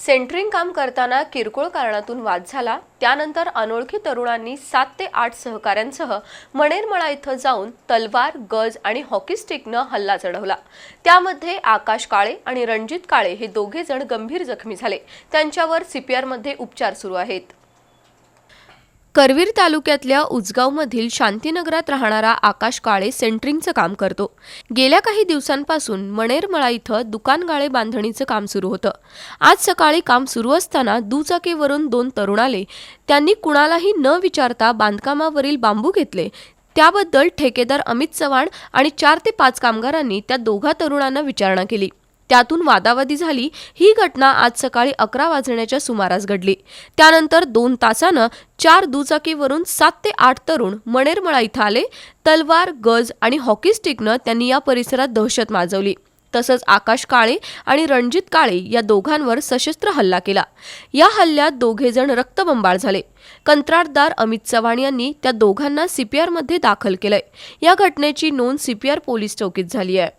Centering काम करताना किरकोळ कारणातून वाद झाला. त्यानंतर अनोळखी तरुणांनी सात ते आठ सहकाऱ्यांसह मणेरमळा इथं जाऊन तलवार गज आणि हॉकी स्टिकनं हल्ला चढवला. त्यामध्ये आकाश काळे आणि रणजित काळे हे दोघे जण गंभीर जखमी झाले. त्यांच्यावर सीपीआरमध्ये उपचार सुरू आहेत. करवीर तालुक्यातल्या उजगावमधील शांतीनगरात राहणारा आकाश काळे सेंटरिंगचं काम करतो. गेल्या काही दिवसांपासून मणेरमळा इथं दुकान गाळे बांधणीचं काम सुरू होतं. आज सकाळी काम सुरू असताना दुचाकीवरून दोन तरुण आले. त्यांनी कुणालाही न विचारता बांधकामावरील बांबू घेतले. त्याबद्दल ठेकेदार अमित चव्हाण आणि चार ते पाच कामगारांनी त्या दोघा तरुणांना विचारणा केली. त्यातून वादावादी झाली. ही घटना आज सकाळी अकरा वाजण्याच्या सुमारास घडली. त्यानंतर दोन तासानं चार दुचाकीवरून सात ते आठ तरुण मणेरमळा इथं आले. तलवार गज आणि हॉकी स्टिकनं त्यांनी या परिसरात दहशत माजवली. तसंच आकाश काळे आणि रणजित काळे या दोघांवर सशस्त्र हल्ला केला. या हल्ल्यात दोघे जण रक्तबंबाळ झाले. कंत्राटदार अमित चव्हाण यांनी त्या दोघांना सीपीआरमध्ये दाखल केलंय. या घटनेची नोंद सीपीआर पोलीस चौकीत झाली आहे.